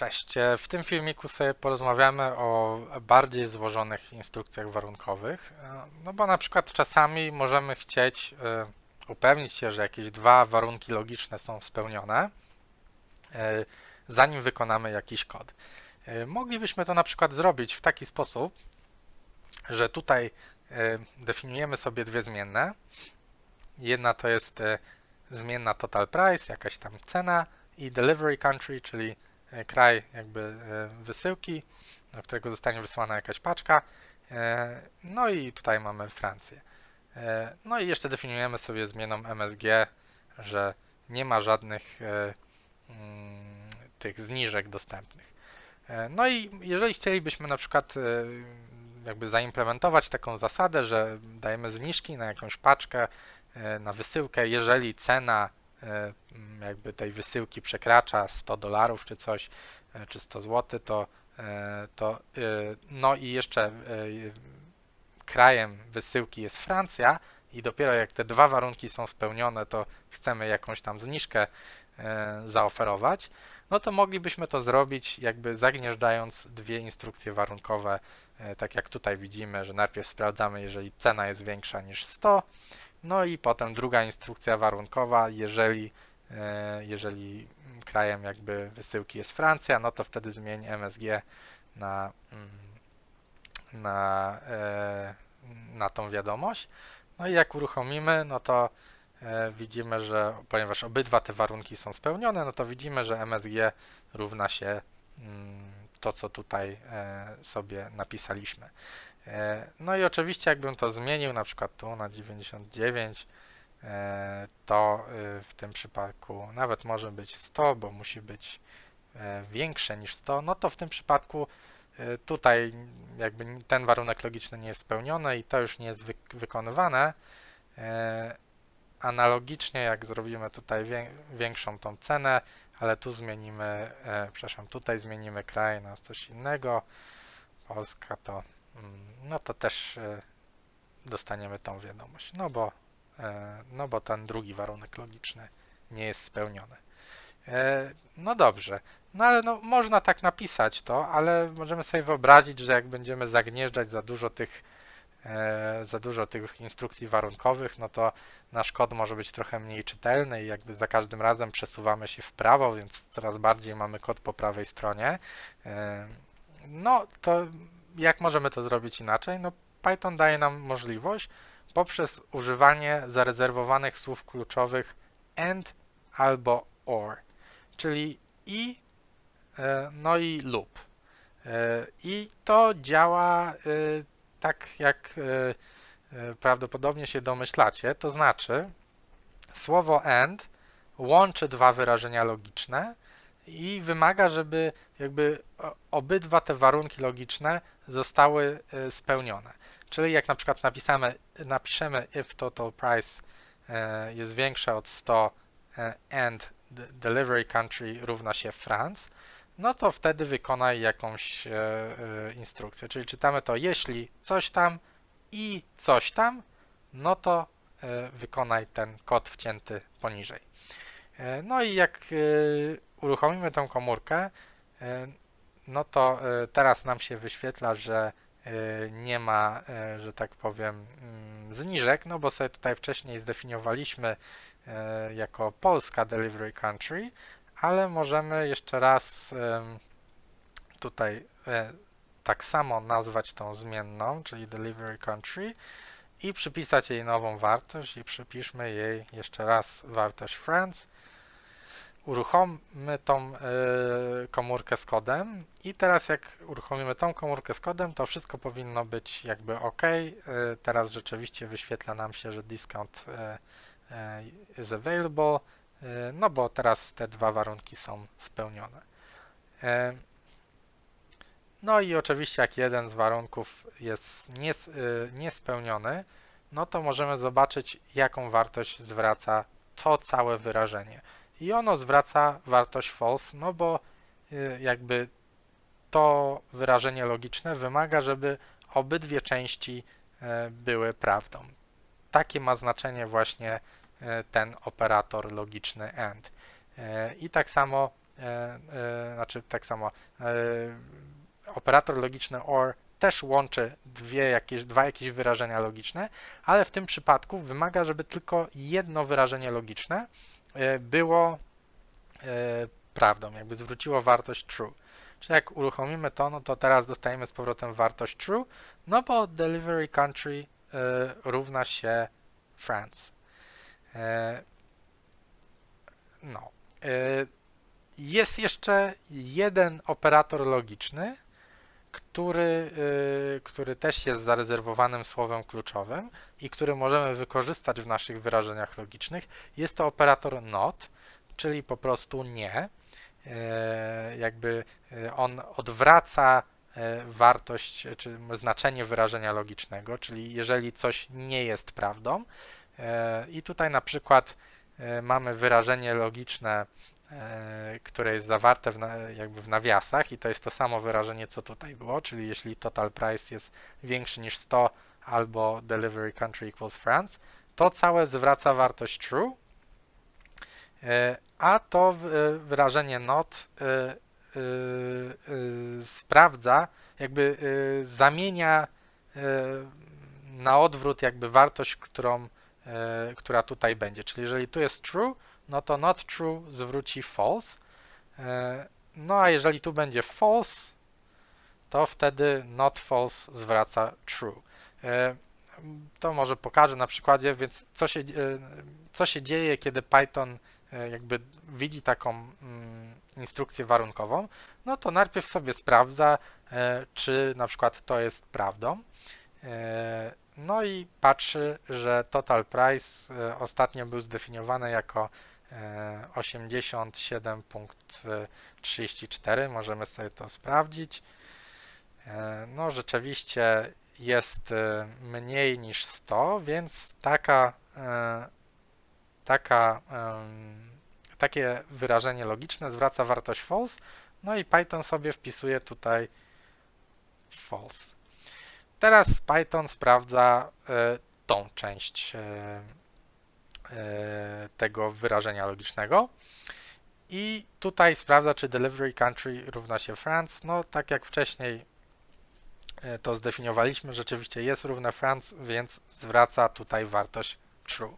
Cześć. E, W tym filmiku sobie porozmawiamy o bardziej złożonych instrukcjach warunkowych. E, No bo na przykład czasami możemy chcieć e, upewnić się, że jakieś dwa warunki logiczne są spełnione, zanim wykonamy jakiś kod. Moglibyśmy to na przykład zrobić w taki sposób, że tutaj definiujemy sobie dwie zmienne. Jedna to jest zmienna total price, jakaś tam cena i delivery country, czyli kraj jakby e, wysyłki, do którego zostanie wysłana jakaś paczka. E, No i tutaj mamy Francję. E, No i jeszcze definiujemy sobie zmienną MSG, że nie ma żadnych e, mm, tych zniżek dostępnych. E, No i jeżeli chcielibyśmy na przykład e, jakby zaimplementować taką zasadę, że dajemy zniżki na jakąś paczkę, e, na wysyłkę, jeżeli cena e, jakby tej wysyłki przekracza 100 dolarów czy coś, e, czy 100 zł, to, e, to e, no i jeszcze e, krajem wysyłki jest Francja i dopiero jak te dwa warunki są spełnione, to chcemy jakąś tam zniżkę e, zaoferować, no to moglibyśmy to zrobić jakby zagnieżdżając dwie instrukcje warunkowe, e, tak jak tutaj widzimy, że najpierw sprawdzamy, jeżeli cena jest większa niż 100, no i potem druga instrukcja warunkowa, jeżeli, e, jeżeli krajem jakby wysyłki jest Francja, no to wtedy zmień MSG na, mm, na, e, na tą wiadomość. No i jak uruchomimy, no to e, widzimy, że ponieważ obydwa te warunki są spełnione, no to widzimy, że MSG równa się mm, to, co tutaj sobie napisaliśmy. E, No i oczywiście jakbym to zmienił na przykład tu na 99, e, to y, w tym przypadku nawet może być 100, bo musi być e, większe niż 100, no to w tym przypadku tutaj jakby ten warunek logiczny nie jest spełniony i to już nie jest wyk- wykonywane. Analogicznie jak zrobimy tutaj wię- większą tą cenę, ale tu zmienimy, przepraszam, tutaj zmienimy kraj na coś innego, Polska to no to też e, dostaniemy tą wiadomość, no bo, e, no bo ten drugi warunek logiczny nie jest spełniony. E, No dobrze, no ale no, można tak napisać to, ale możemy sobie wyobrazić, że jak będziemy zagnieżdżać za dużo tych, za dużo tych instrukcji warunkowych, no to nasz kod może być trochę mniej czytelny i jakby za każdym razem przesuwamy się w prawo, więc coraz bardziej mamy kod po prawej stronie. No to jak możemy to zrobić inaczej? No, Python daje nam możliwość poprzez używanie zarezerwowanych słów kluczowych and albo or, czyli i, e, no i lub. E, I to działa e, tak, jak prawdopodobnie się domyślacie, to znaczy słowo and łączy dwa wyrażenia logiczne i wymaga, żeby jakby obydwa te warunki logiczne zostały e, spełnione. Czyli jak na przykład napisamy, napiszemy if total price e, jest większe od 100 e, and delivery country równa się France, no to wtedy wykonaj jakąś instrukcję. Czyli czytamy to jeśli coś tam i coś tam, no to wykonaj ten kod wcięty poniżej. No i jak uruchomimy tą komórkę, e, no to e, teraz nam się wyświetla, że e, nie ma, że tak powiem, mm, zniżek, no bo sobie tutaj wcześniej zdefiniowaliśmy jako Polska Delivery Country, ale możemy jeszcze raz tutaj tak samo nazwać tą zmienną, czyli Delivery Country i przypisać jej nową wartość i przypiszmy jej jeszcze raz wartość France uruchommy tą y, komórkę z kodem i teraz jak uruchomimy tą komórkę z kodem, to wszystko powinno być jakby ok. Y, teraz rzeczywiście wyświetla nam się, że discount y, is available, no bo teraz te dwa warunki są spełnione. No i oczywiście jak jeden z warunków jest nies, niespełniony, no to możemy zobaczyć jaką wartość zwraca to całe wyrażenie i ono zwraca wartość false, no bo y, jakby to wyrażenie logiczne wymaga, żeby obydwie części e, były prawdą. Takie ma znaczenie właśnie e, ten operator logiczny AND. I tak samo znaczy tak samo, operator logiczny OR też łączy dwie jakieś, dwa jakieś wyrażenia logiczne, ale w tym przypadku wymaga, żeby tylko jedno wyrażenie logiczne było e, prawdą, jakby zwróciło wartość true. Czyli jak uruchomimy to, no to teraz dostajemy z powrotem wartość true, no bo delivery country e, równa się France. E, No. E, Jest jeszcze jeden operator logiczny, który, y, który też jest zarezerwowanym słowem kluczowym i który możemy wykorzystać w naszych wyrażeniach logicznych. Jest to operator not, czyli po prostu nie. E, Jakby e, on odwraca e, wartość czy znaczenie wyrażenia logicznego, czyli jeżeli coś nie jest prawdą. I tutaj na przykład mamy wyrażenie logiczne, które jest zawarte w, jakby w nawiasach i to jest to samo wyrażenie, co tutaj było, czyli jeśli total price jest większy niż 100 albo delivery country equals France, to całe zwraca wartość true, e, a to e, wyrażenie not e, e, e, sprawdza, jakby e, zamienia e, na odwrót jakby wartość, którą, e, która tutaj będzie. Czyli jeżeli tu jest true, no to not true zwróci false. E, No a jeżeli tu będzie false, to wtedy not false zwraca true. E, To może pokażę na przykładzie, więc co się, e, co się dzieje, kiedy Python jakby widzi taką mm, instrukcję warunkową, no to najpierw sobie sprawdza, czy na przykład to jest prawdą. No i patrzy, że total price ostatnio był zdefiniowany jako 87.34. Możemy sobie to sprawdzić. E, No rzeczywiście jest e, mniej niż 100, więc taka, e, taka, takie wyrażenie logiczne zwraca wartość false, no i Python sobie wpisuje tutaj false. Teraz Python sprawdza e, tą część e, e, tego wyrażenia logicznego i tutaj sprawdza, czy delivery country równa się France. No, tak jak wcześniej e, to zdefiniowaliśmy, rzeczywiście jest równe France, więc zwraca tutaj wartość true.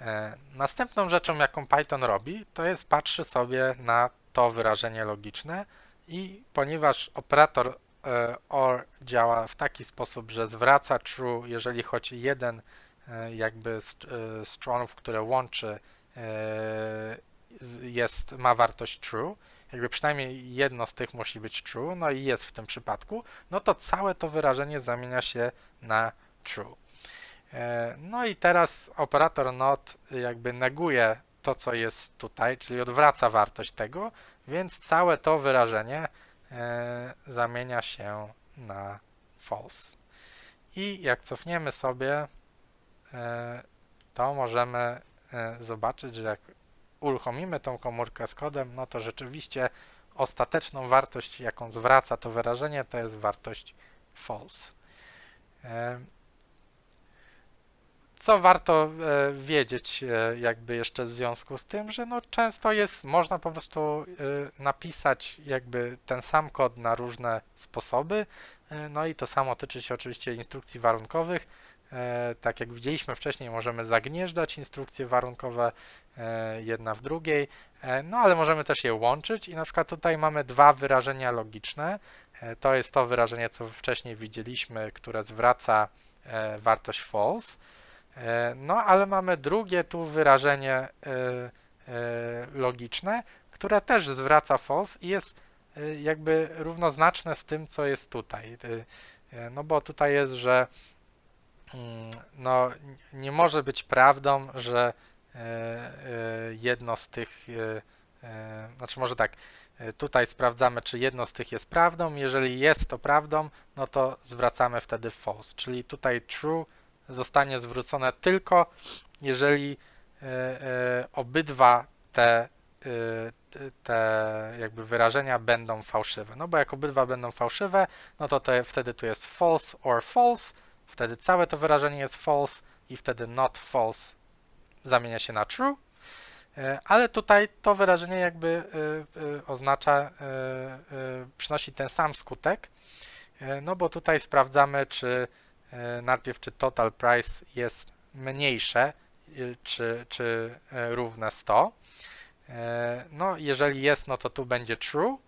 E, Następną rzeczą, jaką Python robi, to jest patrzy sobie na to wyrażenie logiczne i ponieważ operator e, OR działa w taki sposób, że zwraca true, jeżeli choć jeden e, jakby z e, stronów, które łączy, e, jest, ma wartość true, jakby przynajmniej jedno z tych musi być true, no i jest w tym przypadku, no to całe to wyrażenie zamienia się na true. E, No i teraz operator not jakby neguje to, co jest tutaj, czyli odwraca wartość tego, więc całe to wyrażenie e, zamienia się na false. I jak cofniemy sobie, e, to możemy e, zobaczyć, że jak uruchomimy tą komórkę z kodem, no to rzeczywiście ostateczną wartość, jaką zwraca to wyrażenie, to jest wartość false. E, Co warto e, wiedzieć e, jakby jeszcze w związku z tym, że no często jest, można po prostu e, napisać jakby ten sam kod na różne sposoby, e, no i to samo tyczy się oczywiście instrukcji warunkowych. E, Tak jak widzieliśmy wcześniej, możemy zagnieżdżać instrukcje warunkowe e, jedna w drugiej, e, no ale możemy też je łączyć i na przykład tutaj mamy dwa wyrażenia logiczne. To jest to wyrażenie, co wcześniej widzieliśmy, które zwraca wartość false. No, ale mamy drugie tu wyrażenie logiczne, które też zwraca false i jest jakby równoznaczne z tym, co jest tutaj. No bo tutaj jest, że no, n- nie może być prawdą, że e, e, jedno z tych, e, znaczy może tak, tutaj sprawdzamy, czy jedno z tych jest prawdą. Jeżeli jest to prawdą, no to zwracamy wtedy false, czyli tutaj true zostanie zwrócone tylko jeżeli obydwa te, te, te jakby wyrażenia będą fałszywe. No bo jak obydwa będą fałszywe, no to, to wtedy tu jest false or false, wtedy całe to wyrażenie jest false i wtedy not false zamienia się na true. E, Ale tutaj to wyrażenie jakby e, e, oznacza, przynosi ten sam skutek, no bo tutaj sprawdzamy, czy najpierw czy total price jest mniejsze, czy, czy równe 100. E, No, jeżeli jest, no to tu będzie true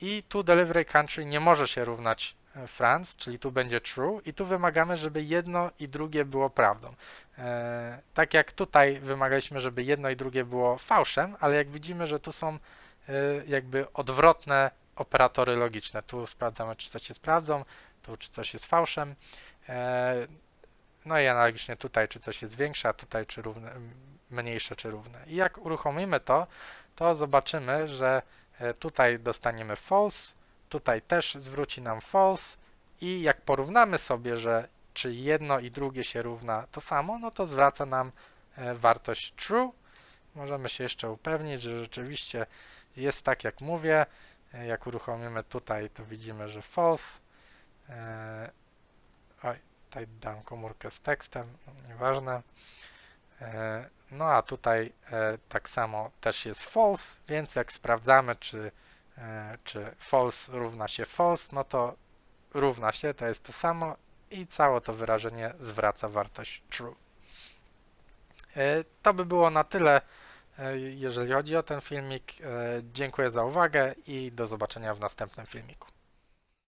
i tu delivery country nie może się równać France, czyli tu będzie true i tu wymagamy, żeby jedno i drugie było prawdą. E, Tak jak tutaj wymagaliśmy, żeby jedno i drugie było fałszem, ale jak widzimy, że tu są e, jakby odwrotne operatory logiczne. Tu sprawdzamy, czy coś jest prawdą, tu czy coś jest fałszem. E, No i analogicznie tutaj, czy coś jest większe, a tutaj czy równe, mniejsze, czy równe. I jak uruchomimy to, to zobaczymy, że tutaj dostaniemy false, tutaj też zwróci nam false i jak porównamy sobie, że czy jedno i drugie się równa to samo, no to zwraca nam e, wartość true. Możemy się jeszcze upewnić, że rzeczywiście jest tak jak mówię. E, Jak uruchomimy tutaj, to widzimy, że false. E, Oj, tutaj dam komórkę z tekstem, nieważne. No a tutaj tak samo też jest false, więc jak sprawdzamy, czy, czy false równa się false, no to równa się, to jest to samo i całe to wyrażenie zwraca wartość true. E, To by było na tyle, e, jeżeli chodzi o ten filmik. E, Dziękuję za uwagę i do zobaczenia w następnym filmiku.